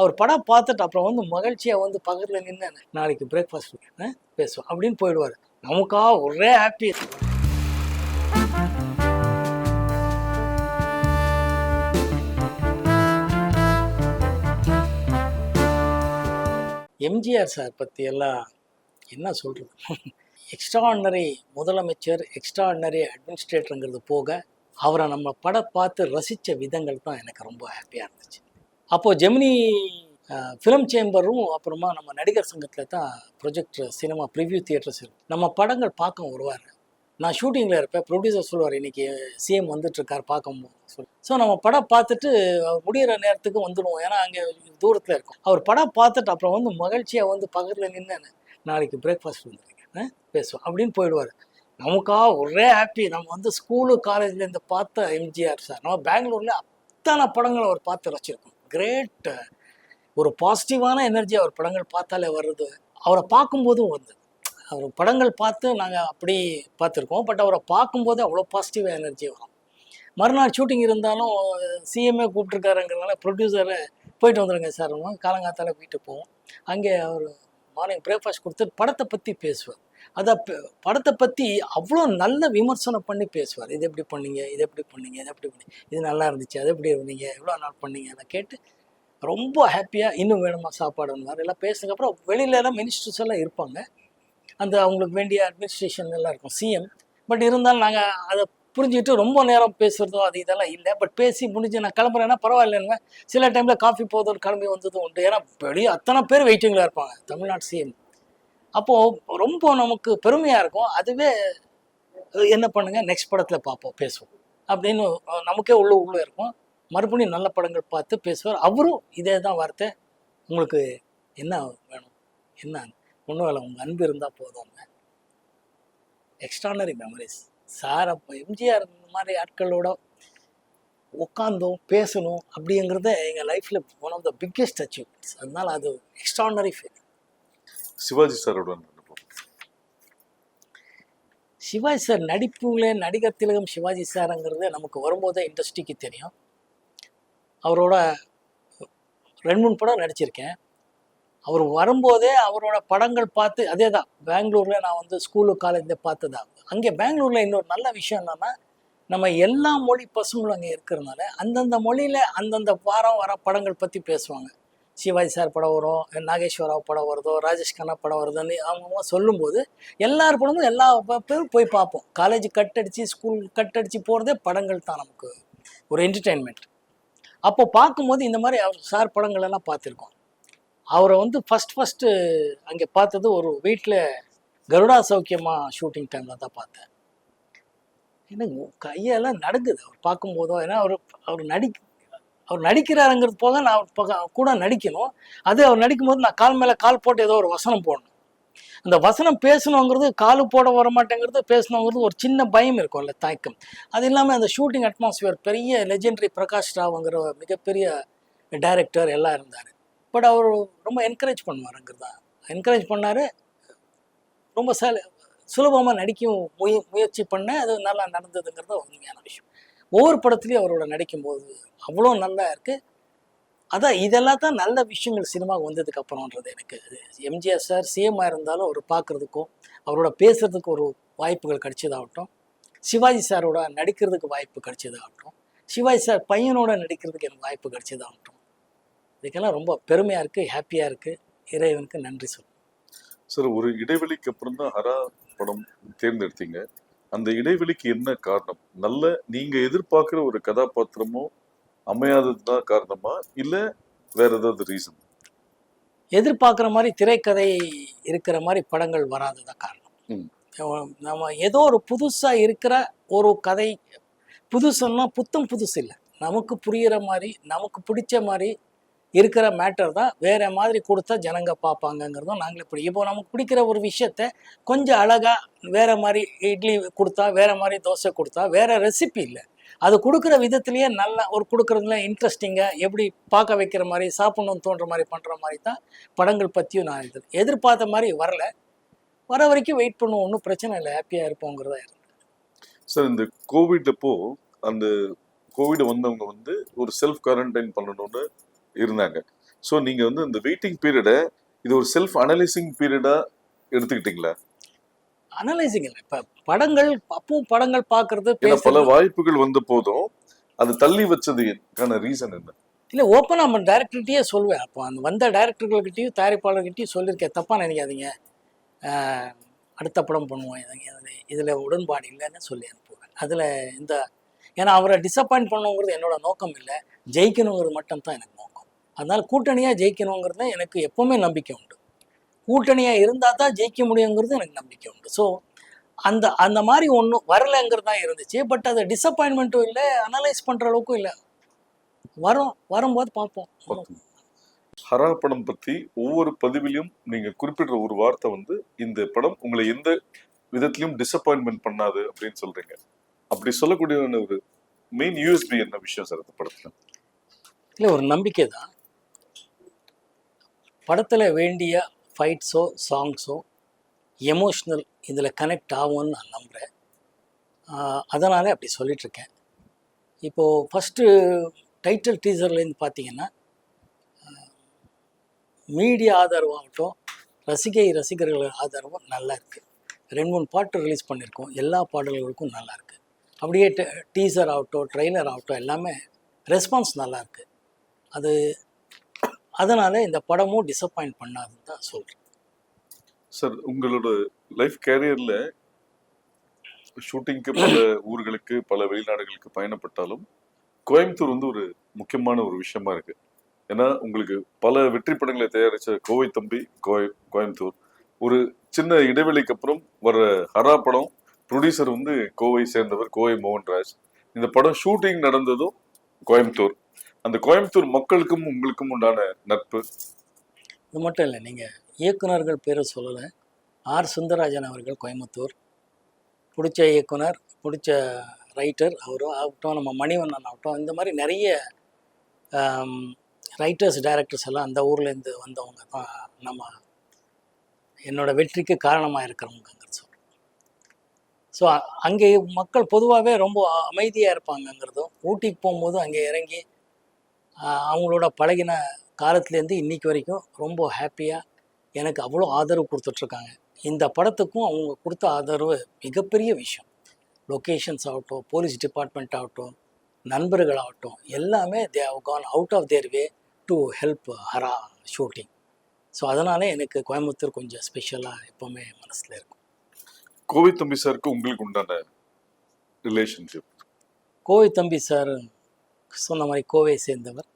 அவர் படம் பார்த்துட்டு அப்புறம் வந்து மகிழ்ச்சியாக வந்து பக்கத்தில் நின்று நாளைக்கு பிரேக்ஃபாஸ்ட் பேசுவோம் அப்படின்னு போயிடுவார். நமக்கா ஒரே ஹாப்பி எம்ஜிஆர் சார் பற்றி எல்லாம் என்ன சொல்கிறது எக்ஸ்ட்ராடினரி முதலமைச்சர் எக்ஸ்ட்ராடினரி அட்மினிஸ்ட்ரேட்டருங்கிறது போக அவரை நம்ம படம் பார்த்து ரசித்த விதங்கள் தான் எனக்கு ரொம்ப ஹாப்பியாக இருந்துச்சு. அப்போது ஜெமினி ஃபிலிம் சேம்பரும் அப்புறமா நம்ம நடிகர் சங்கத்தில் தான் ப்ரொஜெக்டர் சினிமா ப்ரிவ்யூ தியேட்டர்ஸ் இருக்கு. நம்ம படங்கள் பார்க்க வருவார். நான் ஷூட்டிங்கில் இருப்பேன். ப்ரொடியூசர் சொல்லுவார் இன்னைக்கு சிஎம் வந்துட்டுருக்கார் பார்க்கும்போது சொல்லி ஸோ நம்ம படம் பார்த்துட்டு முடிகிற நேரத்துக்கு வந்துடுவோம். ஏன்னா அங்கே தூரத்தில் இருக்கும். அவர் படம் பார்த்துட்டு அப்புறம் வந்து மகிழ்ச்சியாக வந்து பக்கத்தில் நின்று நாளைக்கு பிரேக்ஃபாஸ்ட் வந்துருக்கேன் பேசுவோம். அப்படின்னு போயிடுவார். நமக்கா ஒரே ஹாப்பி நம்ம வந்து ஸ்கூலு காலேஜ்லேருந்து பார்த்த எம்ஜிஆர் சார். நம்ம பெங்களூரில் அத்தனை படங்களை அவர் பார்த்து ரசிச்சிருக்கோம். கிரேட் ஒரு பாசிட்டிவான எனர்ஜி அவர் படங்கள் பார்த்தாலே வருது அவரை பார்க்கும்போதும் வந்து. அவர் படங்கள் பார்த்து நாங்கள் அப்படி பார்த்துருக்கோம். பட் அவரை பார்க்கும்போது அவ்வளோ பாசிட்டிவ் எனர்ஜி வரும். மறுநாள் ஷூட்டிங் இருந்தாலும் சிஎம்ஏ கூப்பிட்ருக்காருங்கிறதுனால ப்ரொடியூசரை போயிட்டு வந்துடுங்க சார். காலங்காத்தால் வீட்டுக்கு போவோம். அங்கே அவர் மார்னிங் பிரேக்ஃபாஸ்ட் கொடுத்து படத்தை பற்றி பேசுவார். அதை படத்தை பற்றி அவ்வளோ நல்ல விமர்சனம் பண்ணி பேசுவார். இது எப்படி பண்ணீங்க? இது எப்படி பண்ணீங்க? இது எப்படி பண்ணி இது நல்லா இருந்துச்சு. அது எப்படி இருந்தீங்க? எவ்வளோ நாள் பண்ணீங்க? அதை கேட்டு ரொம்ப ஹாப்பியாக இன்னும் வேணுமா சாப்பாடுன்னு எல்லாம் பேசுனதுக்கப்புறம் வெளியில எல்லாம் மினிஸ்டர்ஸ் எல்லாம் இருப்பாங்க. அந்த அவங்களுக்கு வேண்டிய அட்மினிஸ்ட்ரேஷன் எல்லாம் இருக்கும். சிஎம் பட் இருந்தாலும் நாங்கள் அதை புரிஞ்சுக்கிட்டு ரொம்ப நேரம் பேசுகிறதோ அது இதெல்லாம் இல்லை. பட் பேசி முடிஞ்சு நான் கிளம்புறேன்னா பரவாயில்லைங்க சில டைமில் காஃபி போதும் கிளம்பி வந்ததும் உண்டு. ஏன்னா வெளியே அத்தனை பேர் வெயிட்டிங்கில் இருப்பாங்க. தமிழ்நாடு சிஎம் அப்போது ரொம்ப நமக்கு பெருமையாக இருக்கும். அதுவே என்ன பண்ணுங்கள் நெக்ஸ்ட் படத்தில் பார்ப்போம் பேசுவோம். அப்படின்னு நமக்கே உள்ள உள்ளே இருக்கும். மறுபடியும் நல்ல படங்கள் பார்த்து பேசுவார். அவரும் இதே தான் வார்த்தை. உங்களுக்கு என்ன வேணும்? என்ன? ஒன்றும் இல்லை உங்கள் அன்பு இருந்தால் போதும். எக்ஸ்ட்ரானரி மெமரிஸ் சார் அப்போ எம்ஜிஆர் இந்த மாதிரி ஆட்களோட உட்காந்தோம் பேசணும் அப்படிங்கிறத எங்கள் லைஃப்பில் one of the biggest achievements அதனால அது எக்ஸ்ட்ரானரி ஃபீல் சிவாஜி சாரோட சிவாஜி சார் நடிப்புல நடிகர் திலகம் சிவாஜி சாருங்கிறது நமக்கு வரும்போதே இண்டஸ்ட்ரிக்கு தெரியும். அவரோட ரெண்டு மூணு படம் நடிச்சிருக்கேன். அவர் வரும்போதே அவரோட படங்கள் பார்த்து அதே தான் பெங்களூரில் நான் வந்து ஸ்கூலு காலேஜில் பார்த்ததா. அங்கே பெங்களூரில் இன்னொரு நல்ல விஷயம் என்னென்னா நம்ம எல்லா மொழி பசங்களும் அங்கே இருக்கிறதுனால அந்தந்த மொழியில் அந்தந்த வாரம் வர படங்கள் பற்றி பேசுவாங்க. சிவாஜி சார் படம் வரும் நாகேஸ்வரராவ் படம் வருதோ ராஜேஷ் கண்ணா படம் வருதுன்னு அவங்க சொல்லும்போது எல்லார் படமும் எல்லா பேரும் போய் பார்ப்போம். காலேஜ் கட் அடித்து ஸ்கூல் கட் அடித்து போகிறதே படங்கள் தான் நமக்கு. ஒரு என்டர்டெயின்மெண்ட் அப்போ பார்க்கும்போது இந்த மாதிரி அவர் சார் படங்கள் எல்லாம் பார்த்துருக்கோம். அவரை வந்து ஃபஸ்ட் ஃபஸ்ட்டு அங்கே பார்த்தது ஒரு வீட்டில் கருடா சௌக்கியமாக ஷூட்டிங் டைமில் தான் பார்த்தேன். எனக்கு கையெல்லாம் நடக்குது அவர் பார்க்கும்போதோ ஏன்னா அவர் அவர் நடி அவர் நடிக்கிறாருங்கிறது போக நான் அவர் கூட நடிக்கணும். அது அவர் நடிக்கும்போது நான் கால் மேலே கால் போட்டு ஏதோ ஒரு வசனம் போடணும். அந்த வசனம் பேசணுங்கிறது காலு போட வர மாட்டேங்கிறது பேசணுங்கிறது ஒரு சின்ன பயம் இருக்கும்ல தயக்கம். அது இல்லாமல் அந்த ஷூட்டிங் அட்மாஸ்பியர் பெரிய லெஜெண்டரி பிரகாஷ் ராவ்ங்கிற மிகப்பெரிய டைரக்டர் எல்லாம் இருந்தார். பட் அவர் ரொம்ப என்கரேஜ் பண்ணுவாருங்கிறது தான் என்கரேஜ் பண்ணார். ரொம்ப சல சுலபமாக நடிக்கும் முய முயற்சி பண்ணேன் அது நல்லா நடந்ததுங்கிறது உண்மையான விஷயம். ஒவ்வொரு படத்துலையும் அவரோட நடிக்கும்போது அவ்வளோ நல்லா இருக்குது அதான் இதெல்லாம் தான் நல்ல விஷயங்கள் சினிமாவுக்கு வந்ததுக்கு அப்புறம்ன்றது எனக்கு. எம்ஜிஆர் சார் சிஎம்மாக இருந்தாலும் அவர் பார்க்குறதுக்கும் அவரோட பேசுகிறதுக்கு ஒரு வாய்ப்புகள் கிடைச்சதாகட்டும். சிவாஜி சாரோட நடிக்கிறதுக்கு வாய்ப்பு கிடைச்சதாகட்டும். சிவாஜி சார் பையனோட நடிக்கிறதுக்கு எனக்கு வாய்ப்பு கிடைச்சதாகட்டும். இதுக்கெல்லாம் ரொம்ப பெருமையாக இருக்குது ஹாப்பியாக இருக்குது இறைவனுக்கு நன்றி சொல்லுவேன் சார் ஒரு இடைவெளிக்கு அப்புறம் தான் ஹரா படம் தேர்ந்தெடுத்தீங்க. அந்த இடைவெளிக்கு என்ன காரணம்? நல்ல நீங்க எதிர்பார்க்கிற ஒரு கதாபாத்திரமோ அமையாதது தான் காரணமா? இல்ல வேற ஏதாவது ரீசன் எதிர்பார்க்குற மாதிரி திரைக்கதை இருக்கிற மாதிரி படங்கள் வராததான் காரணம். ம். நம்ம ஏதோ ஒரு புதுசாக இருக்கிற ஒரு கதை புதுசுன்னா புத்தம் புதுசு இல்லை. நமக்கு புரியிற மாதிரி நமக்கு பிடிச்ச மாதிரி இருக்கிற மேட்டர் தான் வேற மாதிரி கொடுத்தா ஜனங்க பார்ப்பாங்கங்கிறதும் நாங்களே இப்படி இப்போ நமக்கு பிடிக்கிற ஒரு விஷயத்த கொஞ்சம் அழகாக வேற மாதிரி இட்லி கொடுத்தா வேற மாதிரி தோசை கொடுத்தா வேற ரெசிபி இல்லை. அது கொடுக்குற விதத்துலேயே நல்லா ஒரு கொடுக்குறதுல இன்ட்ரெஸ்டிங்காக எப்படி பார்க்க வைக்கிற மாதிரி சாப்பிடணும்னு தோன்ற மாதிரி பண்ணுற மாதிரி தான் படங்கள் பற்றியும் நான் இருந்தது எதிர்பார்த்த மாதிரி வரல. வர வரைக்கும் வெயிட் பண்ணுவோம் ஒன்றும் பிரச்சனை இல்லை ஹாப்பியாக இருப்போங்கிறதா இருந்தது. சார் இந்த கோவிட் அப்போ அந்த கோவிட் வந்தவங்க வந்து ஒரு செல்ஃப் குவாரண்டைன் பண்ணணும்னு இருந்தாங்க. ஸோ நீங்க வந்து இந்த வெயிட்டிங் பீரியடை இது ஒரு செல்ஃப் அனலைசிங் பீரியடா எடுத்துக்கிட்டீங்களா? அனலைசிங் இல்லை. இப்போ படங்கள் அப்பவும் படங்கள் பார்க்கறது பல வாய்ப்புகள் வந்த போதும். அது தள்ளி வச்சதுக்கான ரீசன் என்ன? இல்லை ஓப்பனாக நம்ம டேரக்டர்கிட்டயே சொல்லுவேன். அப்போ அந்த வந்த டேரக்டர்கள்கிட்டயும் தயாரிப்பாளர்கிட்டயும் சொல்லியிருக்கேன். தப்பாக நினைக்காதீங்க. அடுத்த படம் பண்ணுவோம். இதில் இதில் உடன்பாடு இல்லைன்னு சொல்லி அனுப்புவேன். அதில் இந்த ஏன்னா அவரை டிசப்பாயிண்ட் பண்ணணுங்கிறது என்னோட நோக்கம் இல்லை. ஜெயிக்கணுங்கிறது மட்டும்தான் எனக்கு நோக்கம். அதனால் கூட்டணியாக ஜெயிக்கணுங்கிறது எனக்கு எப்போவுமே நம்பிக்கை உண்டு. கூட்டணியாக இருந்தால் தான் ஜெயிக்க முடியுங்கிறது எனக்கு நம்பிக்கை உண்டு. ஸோ அந்த அந்த மாதிரி ஒன்றும் வரலைங்கிறது தான் இருந்துச்சு. பட் அது டிசப்பாயின்மெண்ட்டும் இல்லை அனலைஸ் பண்ணுற அளவுக்கும் இல்லை. வரும் வரும்போது பார்ப்போம். ஹரா படம் பத்தி ஒவ்வொரு பதிவிலும் நீங்க குறிப்பிடுற ஒரு வார்த்தை வந்து இந்த படம் உங்களை எந்த விதத்திலும் டிசப்பாயின்மெண்ட் பண்ணாது அப்படின்னு சொல்றீங்க. அப்படி சொல்லக்கூடிய ஒரு மெயின் யூஎஸ்பி என்ன விஷயம் சார் அந்த படத்துல? இல்லை ஒரு நம்பிக்கை தான். படத்தில் வேண்டிய ஃபைட்ஸோ சாங்ஸோ எமோஷ்னல் இதில் கனெக்ட் ஆகும்னு நான் நம்புகிறேன் அதனால் அப்படி சொல்லிகிட்ருக்கேன் இப்போது ஃபஸ்ட்டு டைட்டில் டீசர்லேருந்து பார்த்தீங்கன்னா மீடியா ஆதரவாகட்டும் ரசிகை ரசிகர்கள் ஆதரவும் நல்லா இருக்குது ரெண்டு மூணு பாட்டு ரிலீஸ் பண்ணியிருக்கோம் எல்லா பாடல்களுக்கும் நல்லா இருக்குது அப்படியே டீசர் ஆகட்டும் ட்ரெய்லர் ஆகட்டும் எல்லாமே ரெஸ்பான்ஸ் நல்லா இருக்குது அது அதனால் இந்த படமும் டிசப்பாயிண்ட் பண்ணாதுன்னு தான் சொல்கிறேன் சார் உங்களோட லைஃப் கேரியரில் ஷூட்டிங்க்கு பல ஊர்களுக்கு பல வெளிநாடுகளுக்கு பயணப்பட்டாலும் கோயம்புத்தூர் வந்து ஒரு முக்கியமான ஒரு விஷயமா இருக்கு. ஏன்னா உங்களுக்கு பல வெற்றி படங்களை தயாரிச்ச கோவை தம்பி கோய கோயம்புத்தூர். ஒரு சின்ன இடைவெளிக்கு அப்புறம் வர ஹரா படம் ப்ரொடியூசர் வந்து கோவை சேர்ந்தவர் கோவை மோகன்ராஜ். இந்த படம் ஷூட்டிங் நடந்ததும் கோயம்புத்தூர். அந்த கோயம்புத்தூர் மக்களுக்கும் உங்களுக்கும் உண்டான நட்பு? இது மட்டும் இல்லை நீங்கள் இயக்குனர்கள் பேரை சொல்லலை. ஆர். சுந்தரராஜன் அவர்கள் கோயம்புத்தூர். பிடிச்ச இயக்குனர் பிடிச்ச ரைட்டர் அவரும் ஆகட்டும் நம்ம மணிவண்ணன் ஆகட்டும் இந்த மாதிரி நிறைய ரைட்டர்ஸ் டைரக்டர்ஸ் எல்லாம் அந்த ஊர்லேருந்து வந்தவங்க தான் நம்ம என்னோடய வெற்றிக்கு காரணமாக இருக்கிறவங்கங்கிறது சொல்கிறேன் ஸோ அங்கே மக்கள் பொதுவாகவே ரொம்ப அமைதியாக இருப்பாங்கங்கிறதும் ஊட்டிக்கு போகும்போது அங்கே இறங்கி அவங்களோட பழகின காலத்துலேருந்து இன்னைக்கு வரைக்கும் ரொம்ப ஹாப்பியாக எனக்கு அவ்வளோ ஆதரவு கொடுத்துட்ருக்காங்க. இந்த படத்துக்கும் அவங்க கொடுத்த ஆதரவு மிகப்பெரிய விஷயம். லொக்கேஷன்ஸ் ஆகட்டும் போலீஸ் டிபார்ட்மெண்ட் ஆகட்டும் நண்பர்கள் ஆகட்டும் எல்லாமே they have gone out of their way to help Hara shooting so அதனால எனக்கு கோயம்புத்தூர் கொஞ்சம் ஸ்பெஷலாக எப்போவுமே மனசில் இருக்கும். கோவை தம்பி சாருக்கு உங்களுக்கு உண்டான ரிலேஷன்ஷிப் கோவை தம்பி சார் சொன்ன மாதிரி கோவை சேர்ந்தவர்.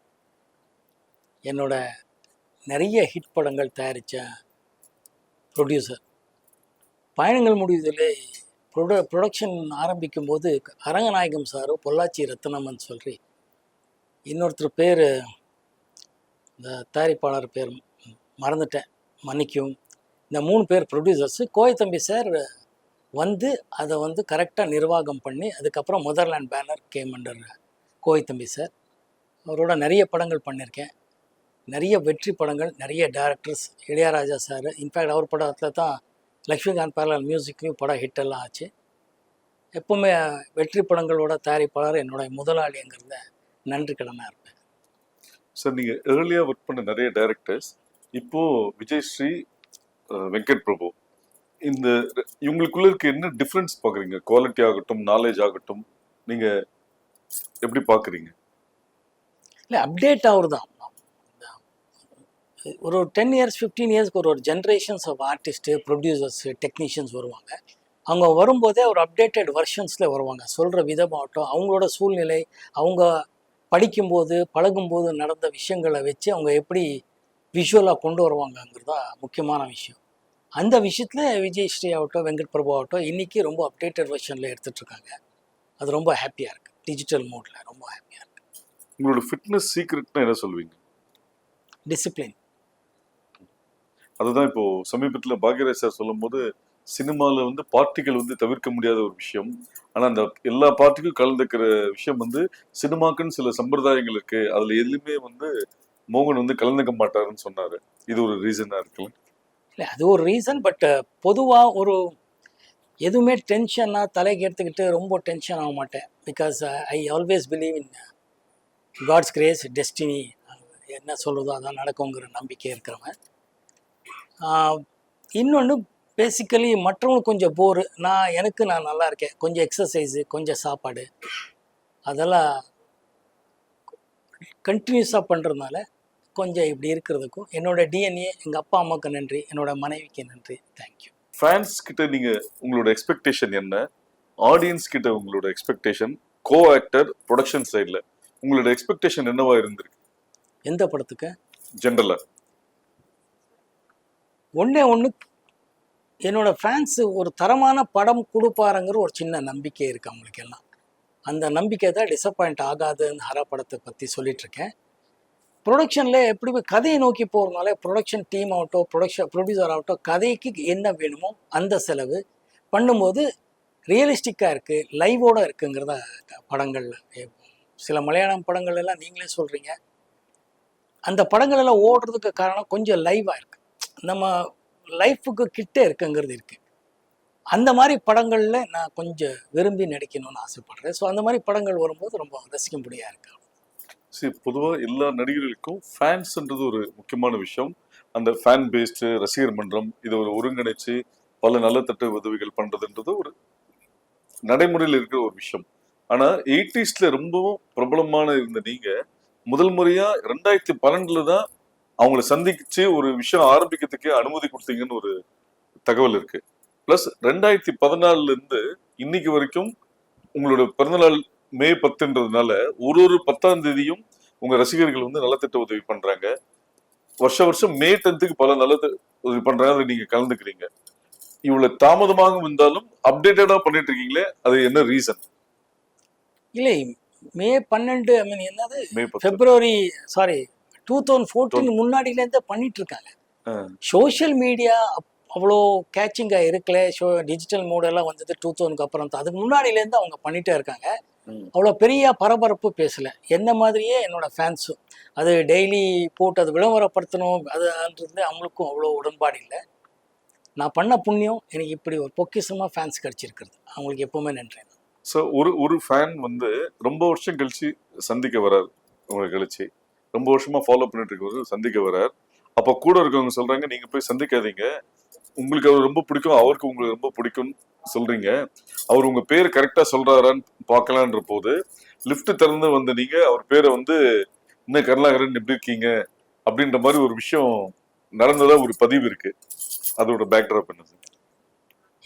என்னோட நிறைய ஹிட் படங்கள் தயாரித்த ப்ரொடியூசர் பயணங்கள் முடிவதில் ப்ரொட ப்ரொடக்ஷன் ஆரம்பிக்கும் போது அரங்கநாயகம் சார் பொள்ளாச்சி ரத்னம்மன் சொல்லி இன்னொருத்தர் பேர் இந்த தயாரிப்பாளர் பேர் மறந்துட்டேன் மன்னிக்கும் இந்த மூணு பேர் ப்ரொடியூசர்ஸு கோவை தம்பி சார் வந்து அதை வந்து கரெக்டாக நிர்வாகம் பண்ணி அதுக்கப்புறம் motherland banner came under Kovai தம்பி சார். அவரோட நிறைய படங்கள் பண்ணியிருக்கேன் நிறைய வெற்றி படங்கள் நிறைய directors Ilaiyaraaja sir. In fact அவர் படத்தில் தான் லக்ஷ்மிகாந்த் பேரலால் மியூசிக்லையும் படம் ஹிட் எல்லாம் ஆச்சு. எப்போவுமே வெற்றி படங்களோட தயாரிப்பாளர் என்னோட முதலாளிங்கிறத நன்றி கடனாக இருப்பேன் சார் நீங்கள் ஏர்லியாக ஒர்க் பண்ண நிறைய டைரக்டர்ஸ் இப்போது விஜய் ஸ்ரீ வெங்கட் பிரபு. இந்த இவங்களுக்குள்ள இருக்க என்ன டிஃப்ரென்ஸ் பார்க்குறீங்க குவாலிட்டி ஆகட்டும் நாலேஜ் ஆகட்டும் நீங்கள் எப்படி பார்க்குறீங்க இல்லை அப்டேட் ஆகுறதான் ஒரு டென் இயர்ஸ் ஃபிஃப்டீன் இயர்ஸ்க்கு ஒரு ஒரு generations of artist producers technicians வருவாங்க. அவங்க வரும்போதே ஒரு அப்டேட்டட் வெர்ஷன்ஸில் வருவாங்க. சொல்கிற விதமாகட்டும் அவங்களோட சூழ்நிலை அவங்க படிக்கும்போது பழகும்போது நடந்த விஷயங்களை வச்சு அவங்க எப்படி விஷுவலாக கொண்டு வருவாங்கங்கிறது தான் முக்கியமான விஷயம். அந்த விஷயத்தில் விஜய் ஸ்ரீ ஆகட்டும் வெங்கட் பிரபு ஆகட்டும் இன்றைக்கி ரொம்ப அப்டேட்டட் வெர்ஷனில் எடுத்துகிட்ருக்காங்க அது ரொம்ப ஹாப்பியாக இருக்குது டிஜிட்டல் மோடில் ரொம்ப ஹாப்பியாக இருக்குது உங்களோட ஃபிட்னஸ் சீக்ரெட்னா என்ன சொல்வீங்க டிசிப்ளின் அதுதான் இப்போ சமீபத்துல பாக்யராஜ் சார் சொல்லும்போது சினிமால வந்து பார்ட்டிகள் வந்து தவிர்க்க முடியாத ஒரு விஷயம். ஆனா அந்த எல்லா பார்ட்டிக்கும் கலந்துக்கிற விஷயம் வந்து சினிமாக்குன்னு சில சம்பிரதாயங்கள் இருக்கு. அதுல எதுலையுமே வந்து மோகன் வந்து கலந்துக்க மாட்டாருன்னு சொன்னாரு. இது ஒரு ரீசனா இருக்குல்ல இல்லை அது ஒரு ரீசன் பட் பொதுவாக ஒரு எதுவுமே டென்ஷனாக தலைக்கு எடுத்துக்கிட்டு ரொம்ப டென்ஷன் ஆக மாட்டேன். Because I always believe in God's grace destiny என்ன சொல்கிறதோ அதான் நடக்குங்கிற நம்பிக்கை இருக்கிறவன். இன்னொன்று பேசிக்கலி மற்றவங்களுக்கு கொஞ்சம் போரு நான் எனக்கு நான் நல்லா இருக்கேன். கொஞ்சம் எக்ஸசைஸு கொஞ்சம் சாப்பாடு. அதெல்லாம் கண்டினியூஸாக பண்ணுறதுனால கொஞ்சம் இப்படி இருக்கிறதுக்கும் என்னோடய டிஎன்ஏ எங்கள் அப்பா அம்மாவுக்கு நன்றி. என்னோட மனைவிக்கு நன்றி. தேங்க்யூ ஃபேன்ஸ் கிட்ட நீங்க உங்களோட எக்ஸ்பெக்டேஷன் என்ன? ஆடியன்ஸ் கிட்ட உங்களோட எக்ஸ்பெக்டேஷன் கோ ஆக்டர் ப்ரொடக்ஷன் சைடுல உங்களோட எக்ஸ்பெக்டேஷன் என்னவா இருந்திருக்கு? எந்த படத்துக்கு? ஜென்ரலா ஒன்றே ஒன்று என்னோட ஃபேன்ஸு ஒரு தரமான படம் கொடுப்பாருங்கிற ஒரு சின்ன நம்பிக்கை இருக்குது அவங்களுக்கு எல்லாம் அந்த நம்பிக்கை தான் டிசப்பாயிண்ட் ஆகாதுன்னு ஹரா படத்தை பற்றி சொல்லிகிட்ருக்கேன் ப்ரொடக்ஷனில் எப்படி போய் கதையை நோக்கி போகிறதுனால ப்ரொடக்ஷன் டீம் ஆகட்டும் ப்ரொடக்ஷன் ப்ரொடியூசர் ஆகட்டும் கதைக்கு என்ன வேணுமோ அந்த செலவு பண்ணும்போது ரியலிஸ்டிக்காக இருக்குது லைவோட இருக்குங்கிறத படங்களில் சில மலையாளம் படங்கள் எல்லாம் நீங்களே சொல்கிறீங்க அந்த படங்கள் எல்லாம் ஓடுறதுக்கு காரணம் கொஞ்சம் லைவாக இருக்குது நம்ம லைஃபுக்கு கிட்டே இருக்குங்கிறது இருக்குது அந்த மாதிரி படங்களில் நான் கொஞ்சம் விரும்பி நடிக்கணும்னு ஆசைப்படுறேன். ஸோ அந்த மாதிரி படங்கள் வரும்போது ரொம்ப ரசிக்கும்படியாக இருக்கு சரி பொதுவாக எல்லா நடிகர்களுக்கும் ஃபேன்ஸ்ன்றது ஒரு முக்கியமான விஷயம். அந்த ஃபேன் பேஸ்டு ரசிகர் மன்றம் இதை ஒரு ஒருங்கிணைச்சு பல நல்ல தட்டு உதவிகள் பண்ணுறதுன்றது ஒரு நடைமுறையில் இருக்கிற ஒரு விஷயம். ஆனால் எயிட்டிஸில் ரொம்பவும் பிரபலமான இருந்த நீங்கள் முதல் முறையாக ரெண்டாயிரத்தி பன்னெண்டுல தான் அவங்கள சந்திச்சு ஒரு விஷயம் ஆரம்பிக்கிறதுக்கே அனுமதி கொடுத்தீங்கன்னு ஒரு தகவல் இருக்கு. பிளஸ் ரெண்டாயிரத்தி பதினாலுல இருந்து இன்னைக்கு வரைக்கும் உங்களோட பிறந்தநாள் மே பத்துன்றதுனால ஒரு ஒரு பத்தாம் தேதியும் உங்க ரசிகர்கள் வந்து நலத்திட்ட உதவி பண்றாங்க. வருஷ வருஷம் மே டென்த்துக்கு பல நலத்த உதவி பண்றாங்க அதுல நீங்க கலந்துக்கிறீங்க. இவ்வளவு தாமதமாக இருந்தாலும் அப்டேட்டடா பண்ணிட்டு இருக்கீங்களே அது என்ன ரீசன்? இல்லை மே பன்னெண்டு ஐ மீன் என்னது? February sorry two thousand fourteen முன்னாடியிலேருந்தே பண்ணிட்டு இருக்காங்க. சோஷியல் மீடியா அவ்வளோ கேச்சிங்காக இருக்கல. ஷோ டிஜிட்டல் மோடெல்லாம் வந்தது டூ தௌசண்ட்க்கு அப்புறம். தான் அதுக்கு முன்னாடியிலேருந்து அவங்க பண்ணிட்டே இருக்காங்க. அவ்வளோ பெரிய பரபரப்பு பேசலை. என்ன மாதிரியே என்னோட ஃபேன்ஸும் அது டெய்லி போட்டு அது விளம்பரப்படுத்தணும் அதுன்றது அவங்களுக்கும் அவ்வளோ உடன்பாடு இல்லை. நான் பண்ண புண்ணியம் எனக்கு இப்படி ஒரு பொக்கிஷமாக ஃபேன்ஸ் கிடச்சிருக்கிறது. அவங்களுக்கு எப்பவுமே நன்றி. ஸோ ஒரு ஒரு ஃபேன் வந்து ரொம்ப வருஷம் கழிச்சு சந்திக்க வரார் உங்களை கழிச்சு. ரொம்ப வருஷமா ஃபாலோ பண்ணிட்டு இருக்கவர் சந்திக்க வரார். அப்போ கூட இருக்கவங்க சொல்றாங்க நீங்க போய் சந்திக்காதீங்க. உங்களுக்கு அவர் ரொம்ப பிடிக்கும் அவருக்கு உங்களுக்கு ரொம்ப பிடிக்கும் சொல்றீங்க. அவர் உங்க பேர் கரெக்டா சொல்றாரான்னு பார்க்கலான்ற போது லிஃப்ட் திறந்து வந்த நீங்க அவர் பேரை வந்து என்ன கருணாகரன் எப்படி இருக்கீங்க? அப்படின்ற மாதிரி ஒரு விஷயம் நடந்ததா ஒரு பதிவு இருக்கு. அதோட பேக்ட்ராப் என்ன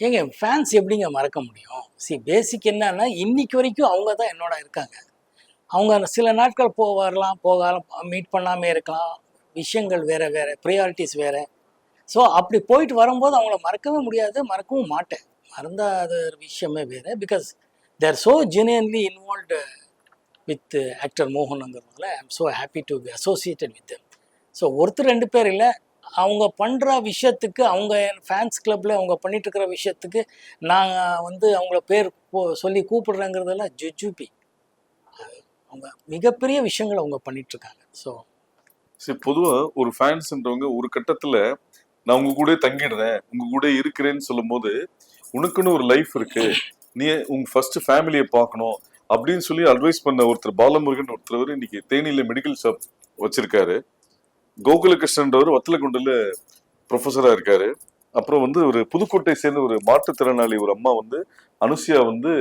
ஏங்க ஃபேன்ஸ் எப்படிங்க மறக்க முடியும்? சி பேசிக் என்னன்னா இன்னைக்கு வரைக்கும் அவங்க தான் என்னோட இருக்காங்க. அவங்க சில நாட்கள் போக வரலாம் போகலாம் மீட் பண்ணாமே இருக்கலாம். விஷயங்கள் வேற வேற ப்ரையாரிட்டிஸ் வேற. ஸோ அப்படி போயிட்டு வரும்போது அவங்கள மறக்கவே முடியாது மறக்கவும் மாட்டேன். மறந்தாத ஒரு விஷயமே வேறு because they're so genuinely involved with actor மோகனுங்கிறதுனால I am so happy to be associated with so ஒருத்தர் ரெண்டு பேர் இல்லை அவங்க பண்ணுற விஷயத்துக்கு அவங்க ஃபேன்ஸ் கிளப்பில் அவங்க பண்ணிட்டுருக்கிற விஷயத்துக்கு நாங்கள் வந்து அவங்கள பேர் போ- சொல்லி கூப்பிடுறேங்கிறதெல்லாம் ஜுஜுபி. அவங்க மிகப்பெரிய விஷயங்களை அவங்க பண்ணிகிட்ருக்காங்க ஸோ சரி பொதுவாக ஒரு ஃபேன்ஸ்ன்றவங்க ஒரு கட்டத்தில் நான் உங்க கூட தங்கிடுறேன் உங்க கூட இருக்கிறேன்னு சொல்லும்போது உனக்குன்னு ஒரு லைஃப் இருக்கு. நீ உங்க ஃபர்ஸ்ட் ஃபேமிலியை பார்க்கணும் அப்படின்னு சொல்லி அட்வைஸ் பண்ண ஒருத்தர் பாலமுருகன் ஒருத்தர் இன்னைக்கு தேனியில மெடிக்கல் ஷாப் வச்சிருக்காரு. கோகுலகிருஷ்ணன்றவர் வத்தலகுண்டில் ப்ரொஃபஸராக இருக்காரு. அப்புறம் வந்து ஒரு புதுக்கோட்டை சேர்ந்த ஒரு மாற்றுத்திறனாளி ஒரு அம்மா வந்து அனுசியா வந்து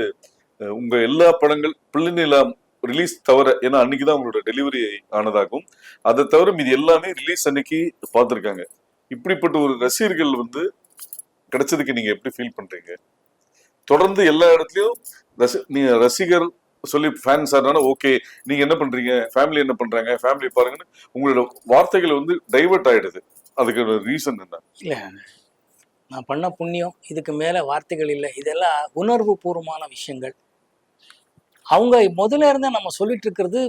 உங்க எல்லா படங்கள் பிள்ளைநிலா ரிலீஸ் தவிர ஏன்னா அன்னைக்கு தான் உங்களோட டெலிவரி ஆனதாகும் அதை தவிர மீதி எல்லாமே ரிலீஸ் அன்னைக்கு பார்த்துருக்காங்க. இப்படிப்பட்ட ஒரு ரசிகர்கள் வந்து கிடைச்சதுக்கு நீங்க எப்படி ஃபீல் பண்றீங்க? தொடர்ந்து எல்லா இடத்துலயும் ரசி நீங்க ரசிகர் சொல்லி ஃபேன்ஸ் ஆனாலும் ஓகே நீங்க என்ன பண்றீங்க? ஃபேமிலி என்ன பண்றாங்க? ஃபேமிலி பாருங்கன்னு உங்களோட வார்த்தைகள் வந்து டைவர்ட் ஆயிடுது. அதுக்கு ரீசன் என்ன? இல்ல. நான் பண்ண புண்ணியம் இதுக்கு மேலே வார்த்தைகள் இல்லை. இதெல்லாம் உணர்வு பூர்வமான விஷயங்கள். அவங்க முதல்ல இருந்தே நம்ம சொல்லிட்டு இருக்கிறது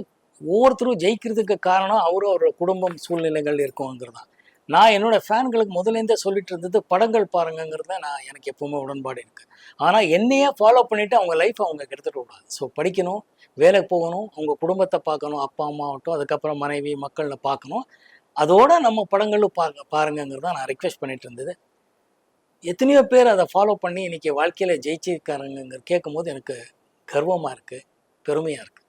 ஒவ்வொருத்தரும் ஜெயிக்கிறதுக்கு காரணம் அவரும் அவரோட குடும்பம் சூழ்நிலைகள் இருக்குங்கிறது தான் நான் என்னோட ஃபேன்களுக்கு முதலேருந்தே சொல்லிட்டு இருந்தது படங்கள் பாருங்கங்கிறது தான் நான் எனக்கு எப்பவுமே உடன்பாடு இருக்கு. ஆனால் என்னையே ஃபாலோ பண்ணிட்டு அவங்க லைஃப் அவங்க கெடுத்துட்டு கூடாது. ஸோ படிக்கணும் வேலைக்கு போகணும் அவங்க குடும்பத்தை பார்க்கணும் அப்பா அம்மா ஆகட்டும் அதுக்கப்புறம் மனைவி மக்களில் பார்க்கணும். அதோட நம்ம படங்களும் பாருங்க பாருங்கங்கிறது தான் நான் ரிக்வெஸ்ட் பண்ணிட்டு இருந்தது. எத்தனையோ பேர் அதை ஃபாலோ பண்ணி இன்னைக்கு வாழ்க்கையில் ஜெயிச்சிருக்காருங்க கேட்கும்போது எனக்கு கர்வமாக இருக்குது பெருமையாக இருக்குது